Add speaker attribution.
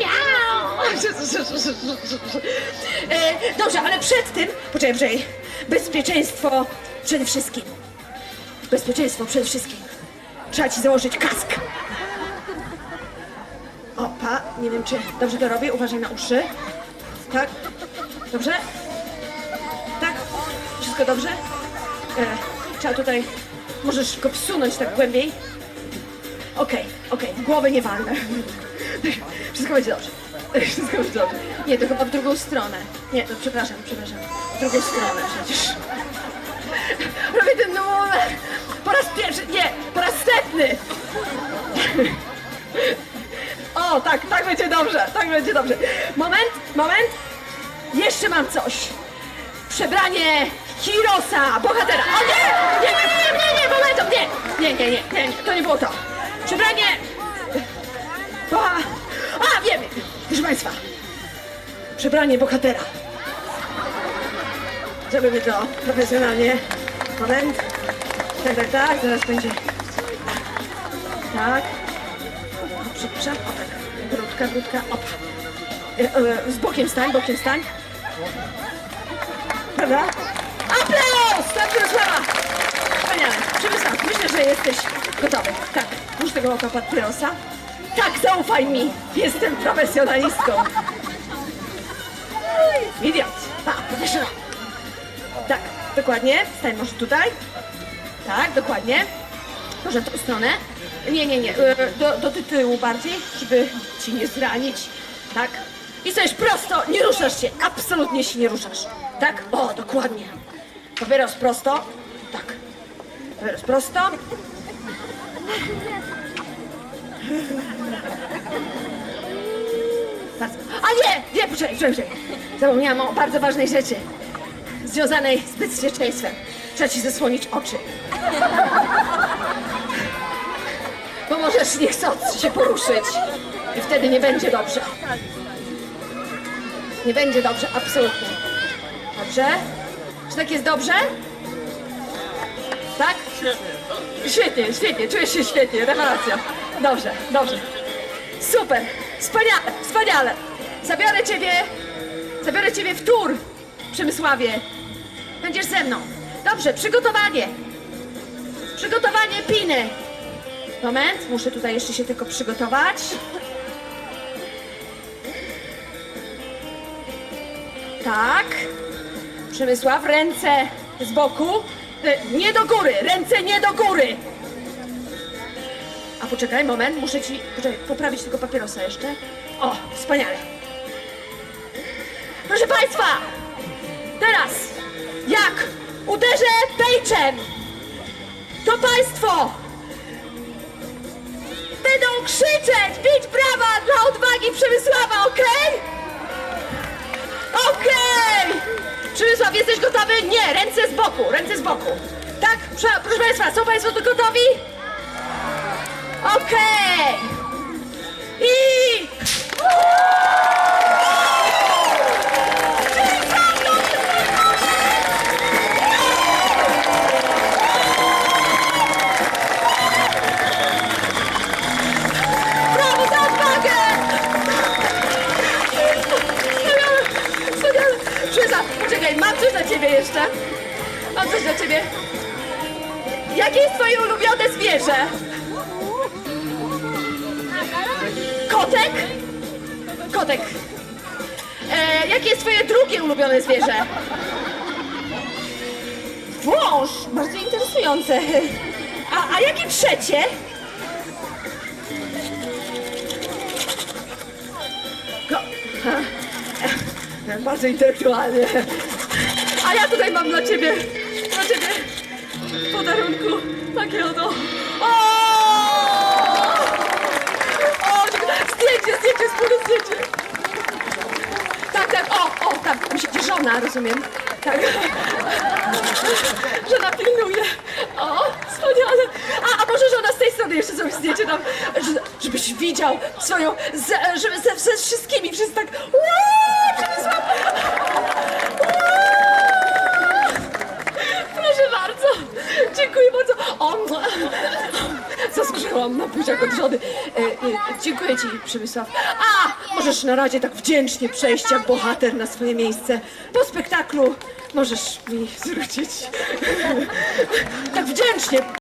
Speaker 1: Miau! E, Dobrze, ale przed tym, poczekaj, poczekaj. Bezpieczeństwo przede wszystkim. Bezpieczeństwo przede wszystkim. Trzeba ci założyć kask. Opa, nie wiem czy dobrze to robię. Uważaj na uszy. Tak? Dobrze? Tak? Wszystko dobrze? E, trzeba tutaj... Możesz go wsunąć tak głębiej. Okej, okej, w głowę nie walnę. Wszystko będzie dobrze. Wszystko będzie dobrze. Nie, to chyba w drugą stronę. Nie, to przepraszam, przepraszam. W drugą stronę przecież. Robię ten numer. Po raz pierwszy, nie, po raz setny. O, tak, tak będzie dobrze, tak będzie dobrze. Moment, moment. Jeszcze mam coś. Przebranie Hirosa, bohatera. O nie! Nie, nie, nie, nie, nie, nie, momentum, nie. Nie, nie, nie, nie, nie, to nie było to. Przebranie... Boha... A, wiem, proszę Państwa. Przebranie bohatera. Zrobimy to profesjonalnie. Moment. Tak, tak, tak, zaraz będzie. Tak. O, przepraszam, o tak. Grudka, grudka, opa. E, e, z bokiem stań, bokiem stań. Prawda? Aplauz dla Wspaniale. Przemysław, myślę, że jesteś gotowy. Tak, już tego oka papierosa. Tak, zaufaj mi. Jestem profesjonalistką. Idiot. Pa, profesjonal. Tak, dokładnie. Stań może tutaj. Tak, dokładnie. Może w tą stronę. Nie, nie, nie. e, Do, do tyłu bardziej, żeby ci nie zranić. Tak. I stoisz prosto, nie ruszasz się. Absolutnie się nie ruszasz. Tak? O, dokładnie. Papieros prosto. Papieros prosto. A nie! Nie, poczekaj, poczekaj. Zapomniałam o bardzo ważnej rzeczy. Związanej z bezpieczeństwem. Trzeba ci zasłonić oczy. Bo możesz nie chcąc się poruszyć. I wtedy nie będzie dobrze. Nie będzie dobrze, absolutnie. Dobrze? Czy tak jest dobrze? Tak? Świetnie, świetnie, czujesz się świetnie, rewelacja. Dobrze, dobrze. Super, wspaniale, wspaniale. Zabiorę ciebie, zabiorę ciebie w tur, Przemysławie. Będziesz ze mną. Dobrze, przygotowanie. Przygotowanie piny. Moment, muszę tutaj jeszcze się tylko przygotować. Tak. Przemysław, ręce z boku. E, Nie do góry, ręce nie do góry. A poczekaj, moment, muszę ci poczekaj, poprawić tego papierosa jeszcze. O, wspaniale. Proszę Państwa, teraz jak uderzę pejczem, to Państwo będą krzyczeć, bić brawa dla odwagi Przemysława, okej? Okej! Przemysław, jesteś gotowy? Nie, ręce z boku, ręce z boku. Tak, proszę, Państwa, są Państwo tu gotowi? Okej! I... dla Ciebie jeszcze. Mam coś dla Ciebie. Jakie jest Twoje ulubione zwierzę? Kotek? Kotek. E, jakie jest twoje drugie ulubione zwierzę? Wąż! Bardzo interesujące. A, a jakie trzecie? Bardzo intelektualnie. A ja tutaj mam dla ciebie, dla ciebie w podarunku takie oto. O! O, zdjęcie, zdjęcie, wspólne zdjęcie. Tak, tak, o, o, tam, tam siedzi żona, rozumiem. Tak. Żona pilnuje. O, wspaniale. A, a może żona z tej strony jeszcze sobie zdjęcie tam, że- żebyś widział swoją, z, żeby ze, ze wszystkimi, wszyscy tak, Uaa, Zasłyszałam na od żony. E, e, dziękuję ci, Przemysław. A, możesz na razie tak wdzięcznie przejść jak bohater na swoje miejsce. Po spektaklu możesz mi zwrócić. tak wdzięcznie